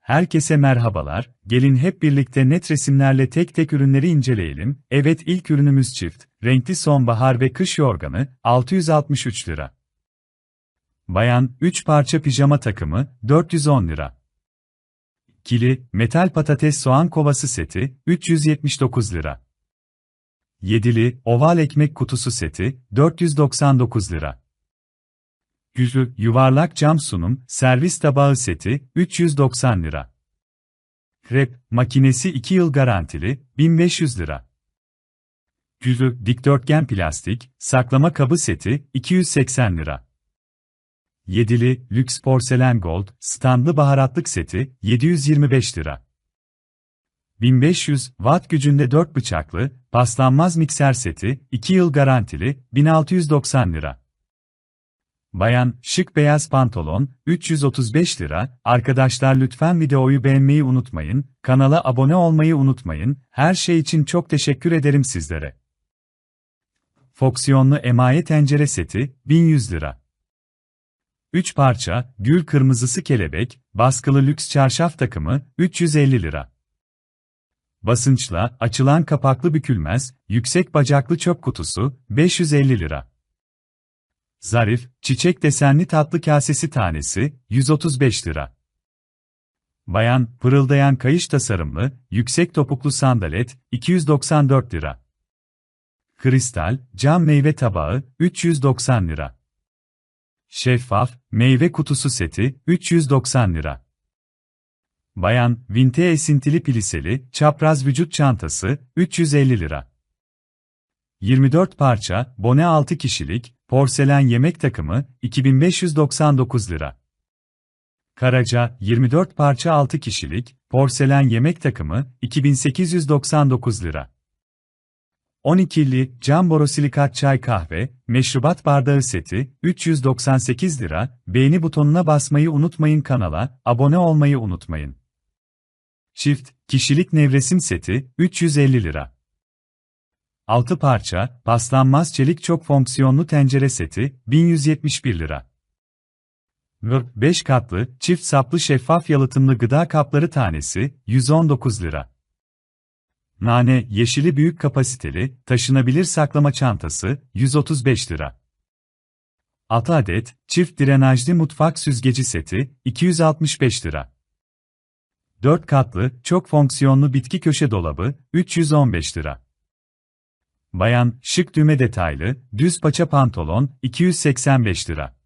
Herkese merhabalar, gelin hep birlikte net resimlerle tek tek ürünleri inceleyelim. Evet ilk ürünümüz çift, renkli sonbahar ve kış yorganı, 663 lira. Bayan, 3 parça pijama takımı, 410 lira. Kili, metal patates soğan kovası seti, 379 lira. Yedili, oval ekmek kutusu seti, 499 lira. Yüzü, yuvarlak cam sunum, servis tabağı seti, 390 lira. Krep, makinesi 2 yıl garantili, 1500 lira. Yüzü, dikdörtgen plastik, saklama kabı seti, 280 lira. Yedili, lüks porselen gold, standlı baharatlık seti, 725 lira. 1500 watt gücünde 4 bıçaklı, paslanmaz mikser seti, 2 yıl garantili, 1690 lira. Bayan, şık beyaz pantolon, 335 lira. Arkadaşlar lütfen videoyu beğenmeyi unutmayın, kanala abone olmayı unutmayın. Her şey için çok teşekkür ederim sizlere. Fonksiyonlu emaye tencere seti, 1100 lira. 3 parça, gül kırmızısı kelebek, baskılı lüks çarşaf takımı, 350 lira. Basınçla, açılan kapaklı bükülmez, yüksek bacaklı çöp kutusu, 550 lira. Zarif, çiçek desenli tatlı kasesi tanesi, 135 lira. Bayan, pırıldayan kayış tasarımlı, yüksek topuklu sandalet, 294 lira. Kristal, cam meyve tabağı, 390 lira. Şeffaf, meyve kutusu seti, 390 lira. Bayan, vinte esintili piliseli, çapraz vücut çantası, 350 lira. 24 parça, bone 6 kişilik, porselen yemek takımı, 2599 lira. Karaca, 24 parça 6 kişilik, porselen yemek takımı, 2899 lira. 12'li cam borosilikat çay kahve, meşrubat bardağı seti, 398 lira, beğeni butonuna basmayı unutmayın kanala, abone olmayı unutmayın. Çift, kişilik nevresim seti, 350 lira. 6 parça, paslanmaz çelik çok fonksiyonlu tencere seti, 1171 lira. V 5 katlı, çift saplı şeffaf yalıtımlı gıda kapları tanesi, 119 lira. Nane, yeşili büyük kapasiteli, taşınabilir saklama çantası, 135 lira. 6 adet, çift drenajlı mutfak süzgeci seti, 265 lira. 4 katlı, çok fonksiyonlu bitki köşe dolabı, 315 lira. Bayan, şık düğme detaylı, düz paça pantolon, 285 lira.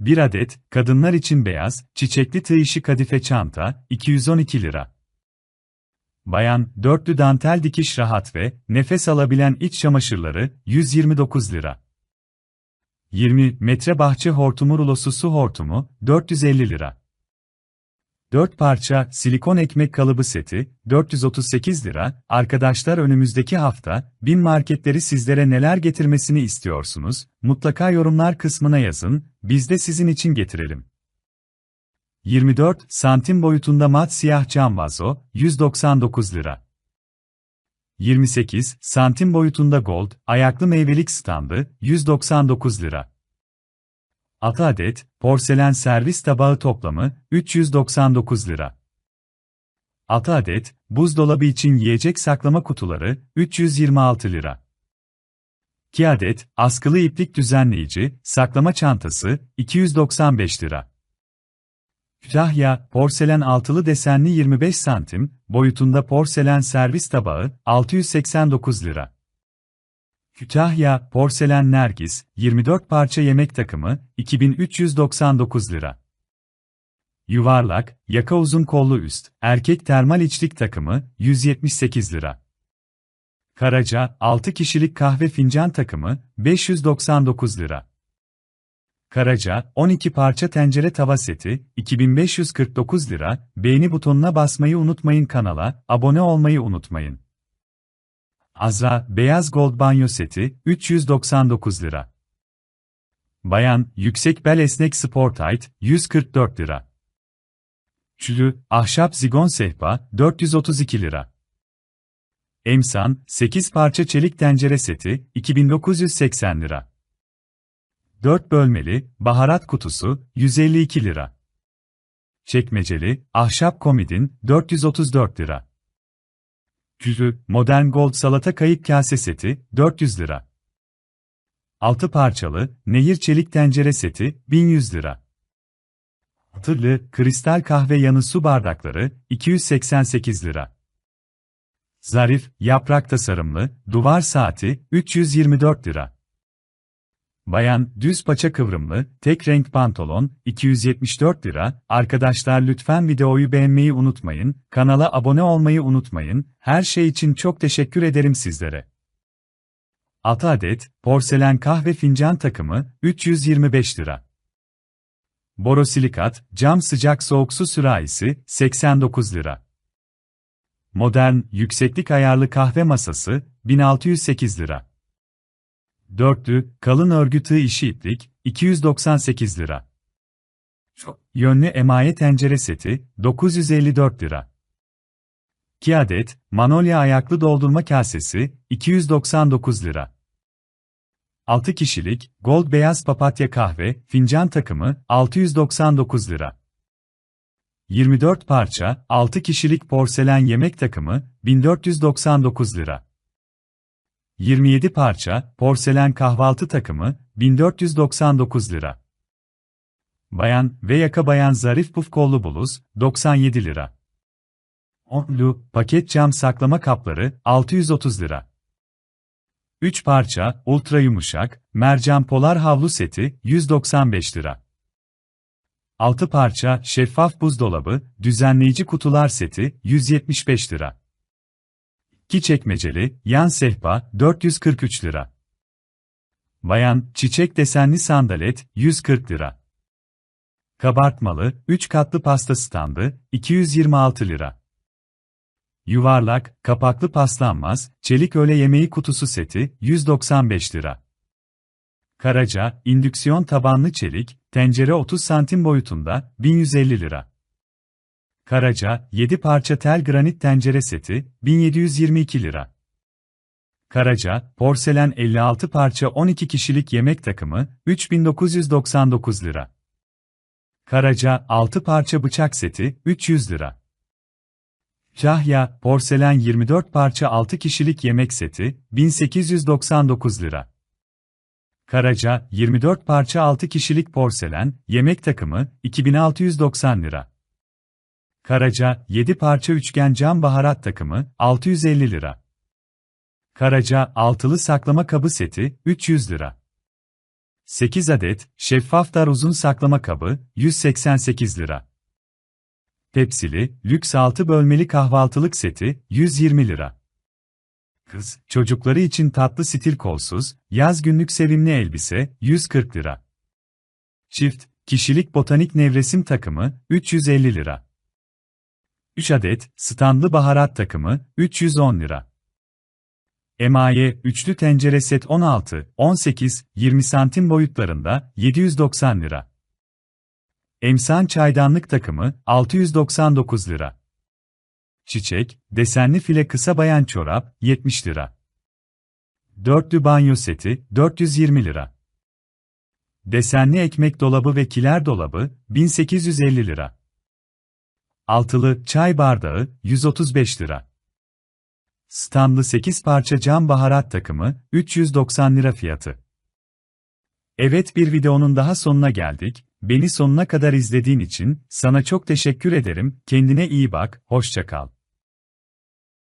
1 adet, kadınlar için beyaz, çiçekli tığ işi kadife çanta, 212 lira. Bayan, dörtlü dantel dikiş rahat ve nefes alabilen iç çamaşırları, 129 lira. 20 metre bahçe hortumu rulosu su hortumu, 450 lira. 4 parça silikon ekmek kalıbı seti, 438 lira. Arkadaşlar önümüzdeki hafta, bin marketleri sizlere neler getirmesini istiyorsunuz? Mutlaka yorumlar kısmına yazın, biz de sizin için getirelim. 24 santim boyutunda mat siyah cam vazo, 199 lira. 28 santim boyutunda gold, ayaklı meyvelik standı, 199 lira. 6 adet, porselen servis tabağı toplamı, 399 lira. 6 adet, buzdolabı için yiyecek saklama kutuları, 326 lira. 2 adet, askılı iplik düzenleyici, saklama çantası, 295 lira. Kütahya, porselen altılı desenli 25 santim, boyutunda porselen servis tabağı, 689 lira. Kütahya, porselen nergis, 24 parça yemek takımı, 2399 lira. Yuvarlak, yaka uzun kollu üst, erkek termal içlik takımı, 178 lira. Karaca, 6 kişilik kahve fincan takımı, 599 lira. Karaca, 12 parça tencere tava seti, 2549 lira, beğeni butonuna basmayı unutmayın kanala, abone olmayı unutmayın. Azra, beyaz gold banyo seti, 399 lira. Bayan, yüksek bel esnek sport tight, 144 lira. Çülü, ahşap zigon sehpa, 432 lira. Emsan, 8 parça çelik tencere seti, 2980 lira. 4 bölmeli, baharat kutusu, 152 lira. Çekmeceli, ahşap komodin, 434 lira. Cüzü, modern gold salata kayık kase seti, 400 lira. 6 parçalı, nehir çelik tencere seti, 1100 lira. Hatırlı, kristal kahve yanı su bardakları, 288 lira. Zarif, yaprak tasarımlı, duvar saati, 324 lira. Bayan, düz paça kıvrımlı, tek renk pantolon, 274 lira. Arkadaşlar lütfen videoyu beğenmeyi unutmayın, kanala abone olmayı unutmayın, her şey için çok teşekkür ederim sizlere. 6 adet, porselen kahve fincan takımı, 325 lira. Borosilikat, cam sıcak soğuk su sürahisi, 89 lira. Modern, yükseklik ayarlı kahve masası, 1608 lira. Dörtlü, kalın örgü tığ işi iplik, 298 lira. Yönlü emaye tencere seti, 954 lira. 2 adet, manolya ayaklı doldurma kasesi, 299 lira. 6 kişilik, gold beyaz papatya kahve, fincan takımı, 699 lira. 24 parça, 6 kişilik porselen yemek takımı, 1499 lira. 27 parça, porselen kahvaltı takımı, 1499 lira. Bayan ve yaka bayan zarif puf kollu bluz, 97 lira. Onlu, paket cam saklama kapları, 630 lira. 3 parça, ultra yumuşak, mercan polar havlu seti, 195 lira. 6 parça, şeffaf buzdolabı, düzenleyici kutular seti, 175 lira. 2 çekmeceli, yan sehpa, 443 lira. Bayan, çiçek desenli sandalet, 140 lira. Kabartmalı, 3 katlı pasta standı, 226 lira. Yuvarlak, kapaklı paslanmaz, çelik öğle yemeği kutusu seti, 195 lira. Karaca, indüksiyon tabanlı çelik, tencere 30 santim boyutunda, 1150 lira. Karaca, 7 parça tel granit tencere seti, 1722 lira. Karaca, porselen 56 parça 12 kişilik yemek takımı, 3999 lira. Karaca, 6 parça bıçak seti, 300 lira. Cahya, porselen 24 parça 6 kişilik yemek seti, 1899 lira. Karaca, 24 parça 6 kişilik porselen, yemek takımı, 2690 lira. Karaca, 7 parça üçgen cam baharat takımı, 650 lira. Karaca, altılı saklama kabı seti, 300 lira. 8 adet, şeffaf dar uzun saklama kabı, 188 lira. Tepsili, lüks 6 bölmeli kahvaltılık seti, 120 lira. Kız, çocukları için tatlı stil kolsuz, yaz günlük sevimli elbise, 140 lira. Çift, kişilik botanik nevresim takımı, 350 lira. 3 adet, standlı baharat takımı, 310 lira. Emaye, üçlü tencere set 16, 18, 20 santim boyutlarında, 790 lira. Emsan çaydanlık takımı, 699 lira. Çiçek, desenli file kısa bayan çorap, 70 lira. Dörtlü banyo seti, 420 lira. Desenli ekmek dolabı ve kiler dolabı, 1850 lira. Altılı çay bardağı, 135 lira. Standlı 8 parça cam baharat takımı, 390 lira fiyatı. Evet bir videonun daha sonuna geldik. Beni sonuna kadar izlediğin için sana çok teşekkür ederim. Kendine iyi bak, hoşça kal.